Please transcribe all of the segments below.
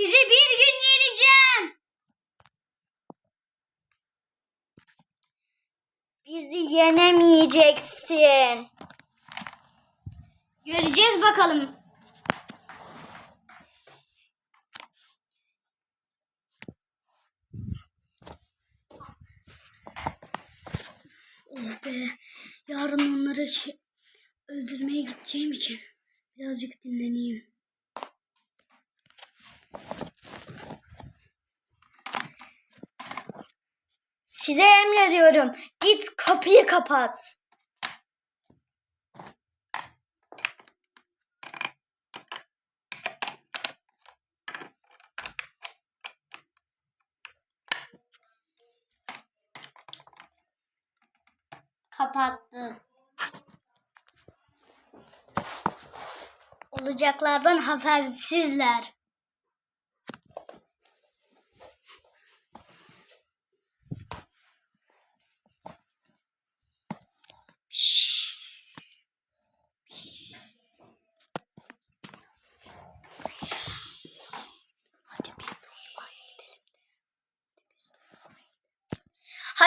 Sizi bir gün yeneceğim. Bizi yenemeyeceksin. Göreceğiz bakalım. Oh be. Yarın onları şey, öldürmeye gideceğim için birazcık dinleneyim. Size emrediyorum. Git kapıyı kapat. Kapattım. Olacaklardan habersizler.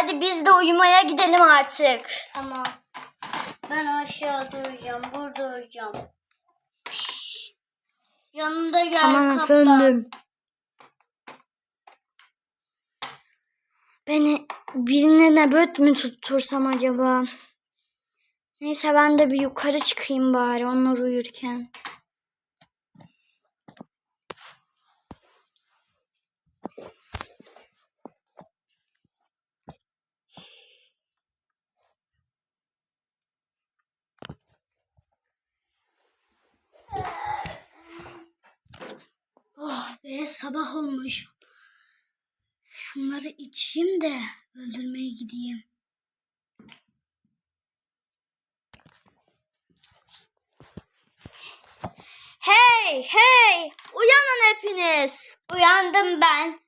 Hadi biz de uyumaya gidelim artık. Tamam. Ben aşağı duracağım. Burada duracağım. Yanında gel Tamam kaptan. efendim. Beni birine nöbet mi tuttursam acaba? Neyse ben de bir yukarı çıkayım bari onlar uyurken. Oh be sabah olmuş. Şunları içeyim de öldürmeye gideyim. Hey hey uyanın hepiniz. Uyandım ben.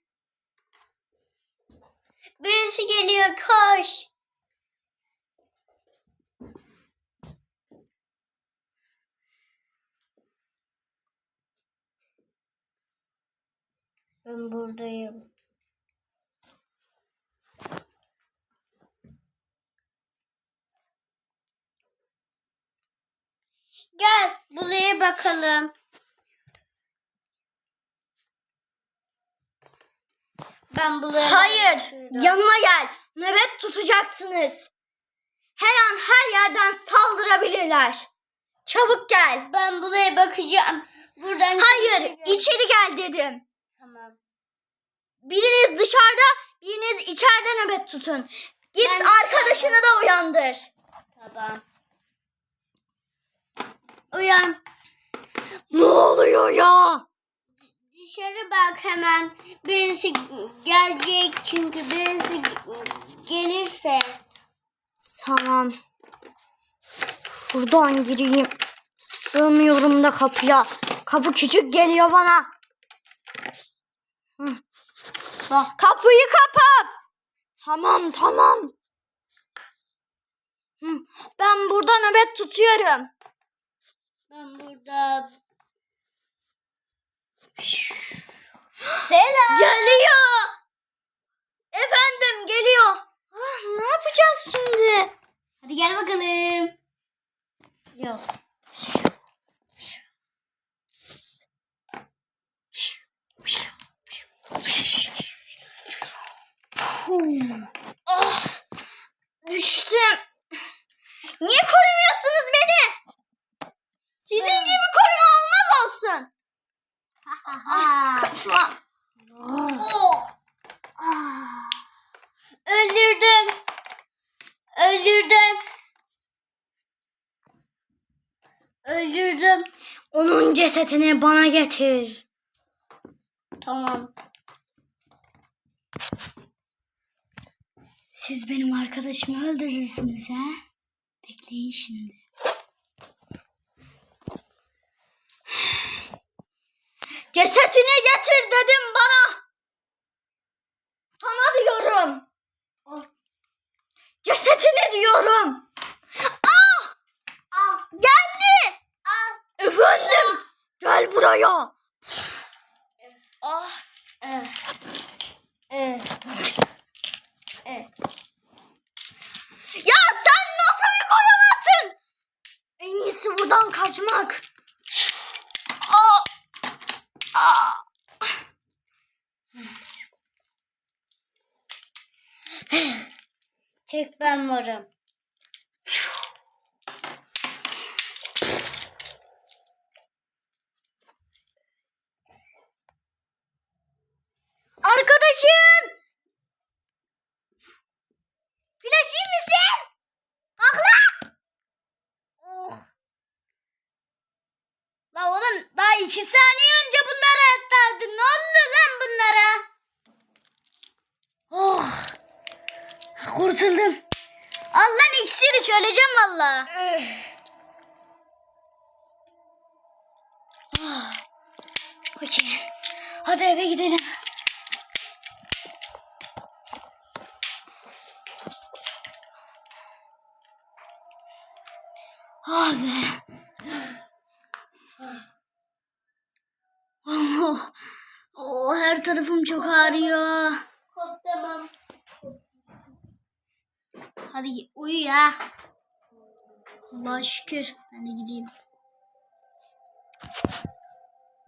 Birisi geliyor koş. Ben buradayım. Gel buraya bakalım. Ben buraya Hayır bakıyorum. yanıma gel nöbet tutacaksınız. Her an her yerden saldırabilirler. Çabuk gel. Ben buraya bakacağım. Buradan Hayır içeri gel dedim. Dışarıda, biriniz içeride nöbet tutun. Git Ben arkadaşını da uyandır. Tamam. Uyan. Ne oluyor ya? Dışarı bak hemen. Birisi gelecek çünkü birisi gelirse. Tamam. Buradan gireyim. Sığmıyorum da kapıya. Kapı küçük geliyor bana. Hı. Bak, Kapıyı kapat. Tamam tamam. Ben burada nöbet tutuyorum. Ben burada. Selam. Geliyor. Efendim geliyor. Ah, ne yapacağız şimdi? Hadi gel bakalım. Yok. Ah, düştüm. Niye korumuyorsunuz beni? Sizin Ben- gibi koruma olmaz olsun. Ah, kafam. Oh. Ah. Öldürdüm. Öldürdüm. Öldürdüm. Onun cesetini bana getir. Tamam. Siz benim arkadaşımı öldürürsünüz ha? Bekleyin şimdi. Cesetini getir dedim bana. Sana diyorum. Cesetini diyorum. Ah! Ah, Geldi. ah, Efendim. Gel buraya. Ah. Evet. Evet. Evet. Tek ben varım. Arkadaşım! Flash iyi misin? Kalk lan! Oh. La oğlum daha iki saniye önce bunları attardın. Ne oldu lan bunlara? Oh. Kurtuldum. Al lan iksir iç valla. Oh. Okey. Hadi eve gidelim. Ah be. Oh, oh, her tarafım çok ağrıyor. Tamam. Hadi uyu ya. Allah'a şükür. Ben de gideyim.